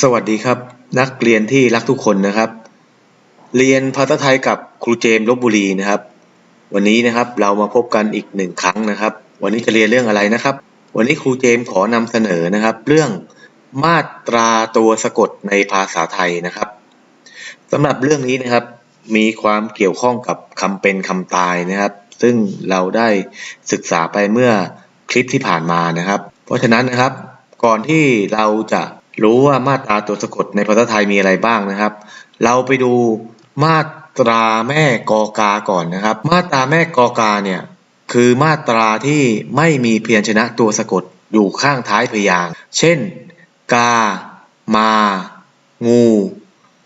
สวัสดีครับ นักเรียนที่รักทุกคนนะครับ เรียนภาษาไทยกับครูเจมส์ลบบุรีนะครับ วันนี้นะครับเรามาพบกันอีกหนึ่งครั้งนะครับ วันนี้จะเรียนเรื่องอะไรนะครับ วันนี้ครูเจมส์ขอนำเสนอนะครับ เรื่องมาตราตัวสะกดในภาษาไทยนะครับสำหรับเรื่องนี้นะครับ มีความเกี่ยวข้องกับคำเป็นคำตายนะครับ ซึ่งเราได้ศึกษาไปเมื่อคลิปที่ผ่านมานะครับ เพราะฉะนั้นนะครับ ก่อนที่เราจะ รู้ว่ามาตราตัวสะกดในภาษาไทยมีอะไรบ้างนะครับ เราไปดูมาตราแม่กอกาก่อนนะครับ มาตราแม่กอกาเนี่ยคือมาตราที่ไม่มีเพียัญชนะตัวสะกดอยู่ข้างท้ายพยางค์เช่น กา มา งู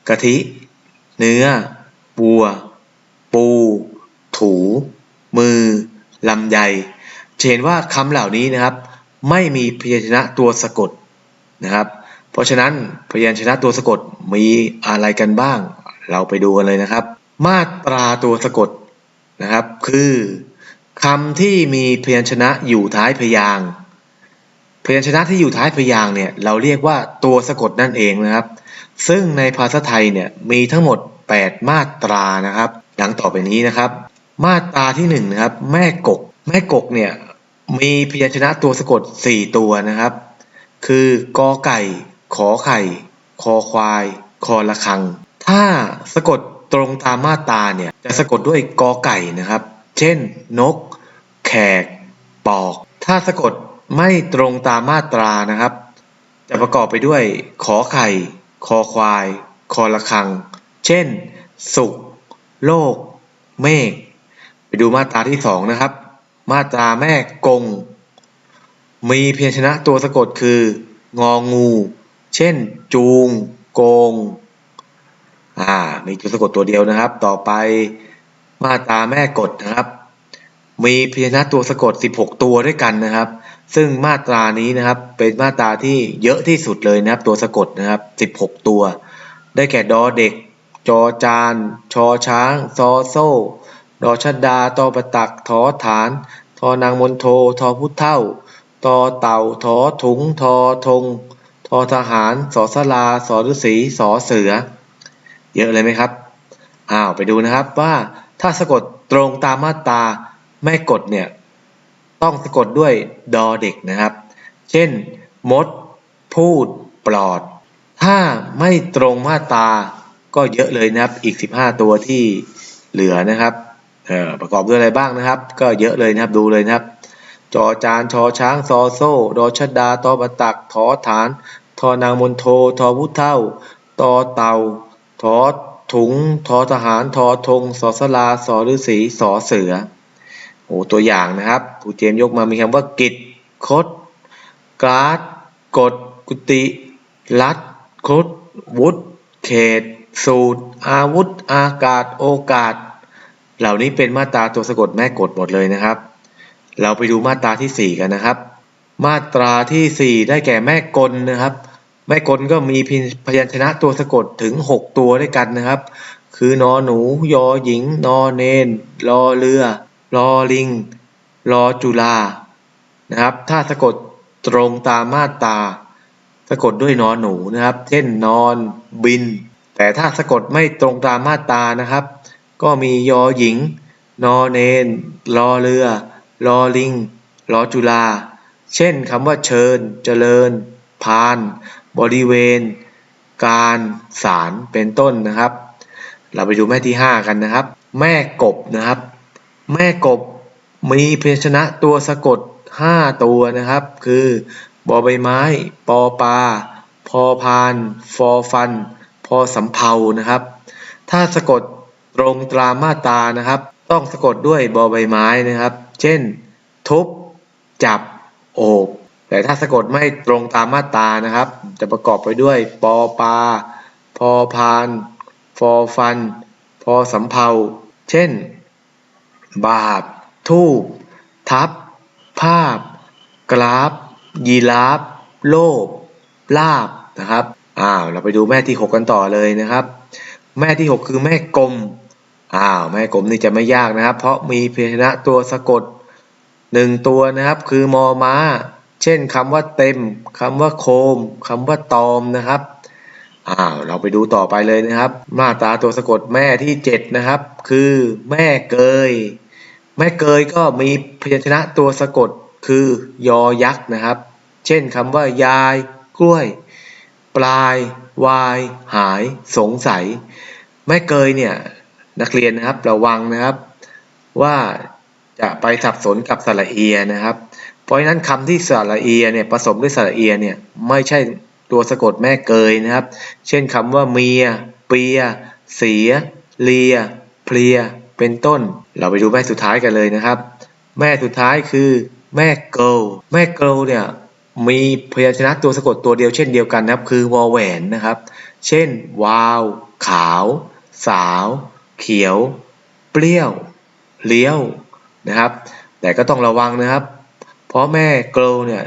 กะทิ เนื้อ บัว ปู ถู มือ ลำไยเห็นว่าคำเหล่านี้นะครับ ไม่มีพยัญชนะตัวสะกดนะครับ เพราะฉะนั้นพยัญชนะตัวสะกดมีอะไรกันบ้าง เราไปดูกันเลยนะครับ มาตราตัวสะกดนะครับ คือคำที่มีพยัญชนะอยู่ท้ายพยางค์พยัญชนะที่อยู่ท้ายพยางค์เนี่ยเราเรียกว่าตัวสะกดนั่นเองนะครับ ซึ่งในภาษาไทยเนี่ยมีทั้งหมด 8 มาตรานะครับ ดังต่อไปนี้นะครับ มาตราที่1นนะครับแม่กก แม่กกเนี่ยมีพยัญชนะตัวสะกด 4 ตัวนะครับ คือกอไก่ ขอไข่ คอควาย คอระฆัง ถ้าสะกดตรงตามมาตราเนี่ย จะสะกดด้วยกอไก่นะครับ เช่น นก แขก ปอก ถ้าสะกดไม่ตรงตามมาตรานะครับ จะประกอบไปด้วย ขอไข่ คอควาย คอระฆัง เช่น สุข โลก เมฆ ไปดูมาตราที่สองนะครับ มาตราแม่กง มีเพียัญชนะตัวสะกดคืององู เช่น จูง โกง อ่า มีตัวสะกดตัวเดียวนะครับ ต่อไปมาตาแม่กดนะครับ มีพยัญชนะตัวสะกด 16 ตัวด้วยกันนะครับ ซึ่งมาตรานี้นะครับ เป็นมาตราที่เยอะที่สุดเลยนะครับ ตัวสะกดนะครับ 16 ตัว ได้แก่ดอเด็ก จอจาน ชอช้าง ซอโซ่ดอชดาตอประตักทอฐาน ทอนางมนโท ทอพุทธเท่า ตอเต่า ทอถุง ทอธง ทอทหารสอสลาสอฤษีสอเสือ เยอะเลยไหมครับ อ้าวไปดูนะครับว่าถ้าสะกดตรงตามมาตราแม่กดเนี่ย ต้องสะกดด้วยดอเด็กนะครับ เช่น มด พูด ปลอด ถ้าไม่ตรงมาตราก็เยอะเลยนะครับ อีก 15 ตัวที่เหลือนะครับประกอบด้วยอะไรบ้างนะครับ ก็เยอะเลยนะครับดูเลยนะครับ จอจานชอช้างซอโซ่ดอชดาตอประตักทอฐานทอนางมนโททอพุเท่าตอเต่าทอถุงทอทหารทอธงสอสลาสอฤษีสอเสือโอ้ตัวอย่างนะครับครูเจมยกมามีคำว่ากิจคดกราดกฎกุติรัดคดวุฒเขต สูตร อาวุธ อากาศ โอกาส เหล่านี้เป็นมาตราตัวสะกดแม่กฎหมดเลยนะครับ เราไปดูมาตราที่ 4 กันนะครับ มาตราที่ 4 ได้แก่แม่กลนะครับ แม่กลก็มีพยัญชนะตัวสะกดถึง 6 ตัวด้วยกันนะครับ คือนอหนู ยอหญิง นอเนนรอเรือ รอลิง รอจุฬานะครับ ถ้าสะกดตรงตามมาตราสะกดด้วยนอหนูนะครับ เช่นนอนบิน แต่ถ้าสะกดไม่ตรงตามมาตรานะครับ ก็มียอหญิง นอเนนรอเรือ รอลิงรอจุฬาเช่นคำว่าเชิญ เจริญ พาน บริเวณ การสารเป็นต้นนะครับ เราไปดูแม่ที่ 5 กันนะครับ แม่กบนะครับ แม่กบมีเพยชนะตัวสะกด 5 ตัวนะครับ คือบอใบไม้ ปอปลาพอพาน ฟอฟัน พอสำเภานะครับ ถ้าสะกดตรงตรามาตานะครับ ต้องสะกดด้วยบอใบไม้นะครับ เช่น ทุบ จับ โอบ แต่ถ้าสะกดไม่ตรงตามมาตรานะครับ จะประกอบไปด้วยปอปลาพอพาน ฟอฟัน พอสำเภา เช่น บาปทูบทับ ภาพ กราฟ ยีราฟ โลภลาบนะครับ อ้าว เราไปดูแม่ที่ 6 กันต่อเลยนะครับ แม่ที่ 6 คือแม่กลม อ้าวแม่กลมนี่จะไม่ยากนะครับ เพราะมีพยัญชนะตัวสะกดหนึ่งตัวนะครับ คือมอม้า เช่นคำว่าเต็มคำว่าโคมคำว่าตอมนะครับอ้าวเราไปดูต่อไปเลยนะครับ มาตราตัวสะกดแม่ที่เจ็ดนะครับ คือแม่เกย แม่เกยก็มีพยัญชนะตัวสะกดคือยอยักษ์นะครับ เช่นคำว่ายาย กล้วย ปลาย วาย หาย สงสัย แม่เกยเนี่ย นักเรียนนะครับระวังนะครับ ว่าจะไปสับสนกับสระเอียนะครับ เพราะฉะนั้นคำที่สระเอียเนี่ยผสมด้วยสระเอียเนี่ยไม่ใช่ตัวสะกดแม่เกยนะครับ เช่นคำว่าเมีย เปีย เสีย เลีย เพลีย เป็นต้น เราไปดูแม่สุดท้ายกันเลยนะครับ แม่สุดท้ายคือแม่เกิลแม่เกิลเนี่ยมีพยัญชนะตัวสะกดตัวเดียวเช่นเดียวกันนะครับ คือวอแหวนนะครับ เช่น วาว ขาว สาว เขียว เปรี้ยว เลี้ยวนะครับ แต่ก็ต้องระวังนะครับ เพราะแม่เกลเนี่ย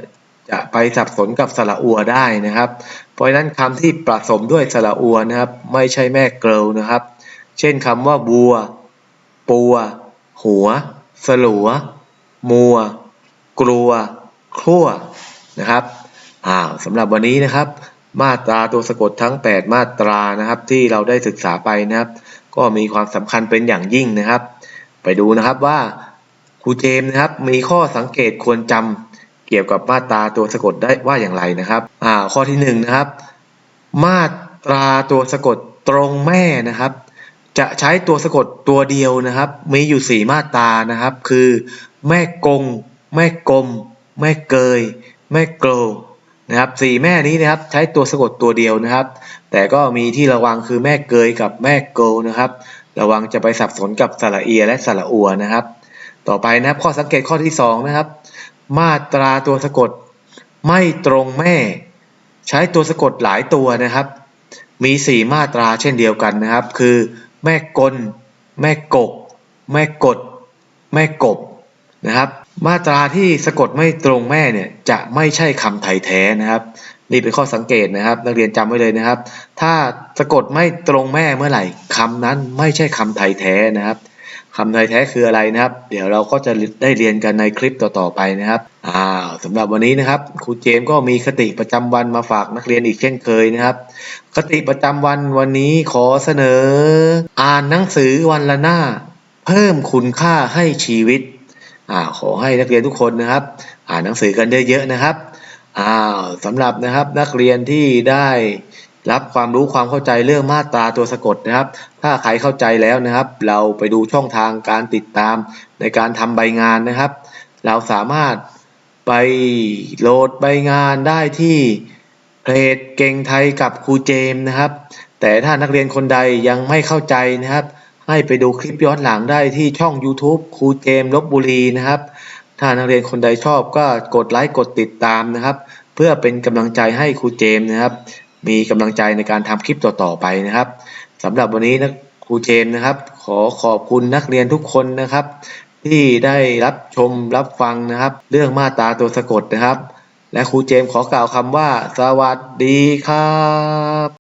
จะไปสับสนกับสระอัวได้นะครับ เพราะฉะนั้นคำที่ผสมด้วยสระอัวนะครับ ไม่ใช่แม่เกลนะครับ เช่นคำว่าบัว ปัว หัว สลัว มัว กลัวคลั่วนะครับอ้าวสำหรับวันนี้นะครับ มาตราตัวสะกดทั้ง 8 มาตรานะครับ ที่เราได้ศึกษาไปนะครับ ก็มีความสำคัญเป็นอย่างยิ่งนะครับ ไปดูนะครับว่าครูเจมส์นะครับมีข้อสังเกตควรจำเกี่ยวกับมาตราตัวสะกดได้ว่าอย่างไรนะครับอ่าข้อที่หนึ่งนะครับ มาตราตัวสะกดตรงแม่นะครับ จะใช้ตัวสะกดตัวเดียวนะครับ มีอยู่สี่มาตรานะครับ คือ แม่กง แม่กลมแม่เกย แม่โกล นะครับสี่แม่นี้นะครับใช้ตัวสะกดตัวเดียวนะครับ แต่ก็มีที่ระวังคือแม่เกยกับแม่โกนะครับ ระวังจะไปสับสนกับสระเอียและสระอัวนะครับ ต่อไปนะครับข้อสังเกตข้อที่สองนะครับ มาตราตัวสะกดไม่ตรงแม่ ใช้ตัวสะกดหลายตัวนะครับ มีสี่มาตราเช่นเดียวกันนะครับ คือ แม่กล แม่กก แม่กด แม่กบนะครับ มาตราที่สะกดไม่ตรงแม่เนี่ยจะไม่ใช่คำไทยแท้นะครับ นี่เป็นข้อสังเกตนะครับ นักเรียนจำไว้เลยนะครับ ถ้าสะกดไม่ตรงแม่เมื่อไหร่คำนั้นไม่ใช่คำไทยแท้นะครับคำไทยแท้คืออะไรนะครับ เดี๋ยวเราก็จะได้เรียนกันในคลิปต่อๆไปนะครับอ้าสำหรับวันนี้นะครับครูเจมส์ก็มีคติประจำวันมาฝากนักเรียนอีกเช่นเคยนะครับ คติประจำวันวันนี้ขอเสนอ อ่านหนังสือวันละหน้า เพิ่มคุณค่าให้ชีวิต อ่าขอให้นักเรียนทุกคนนะครับ อ่านหนังสือกันเยอะๆนะครับอ้าสำหรับนะครับนักเรียนที่ได้รับความรู้ความเข้าใจเรื่องมาตราตัวสะกดนะครับ ถ้าใครเข้าใจแล้วนะครับ เราไปดูช่องทางการติดตามในการทำใบงานนะครับ เราสามารถไปโหลดใบงานได้ที่เพจเก่งไทยกับครูเจมส์นะครับ แต่ถ้านักเรียนคนใดยังไม่เข้าใจนะครับ ให้ไปดูคลิปย้อนหลังได้ที่ช่อง YouTube ครูเจมลบบุรีนะครับ ถ้านักเรียนคนใดชอบก็กดไลค์กดติดตามนะครับ เพื่อเป็นกำลังใจให้ครูเจมนะครับ มีกำลังใจในการทำคลิปต่อๆไปนะครับสำหรับวันนี้นะครูเจมนะครับ ขอขอบคุณนักเรียนทุกคนนะครับ ที่ได้รับชมรับฟังนะครับ เรื่องมาตาตัวสะกดนะครับ และครูเจมขอกล่าวคำว่า สวัสดีครับ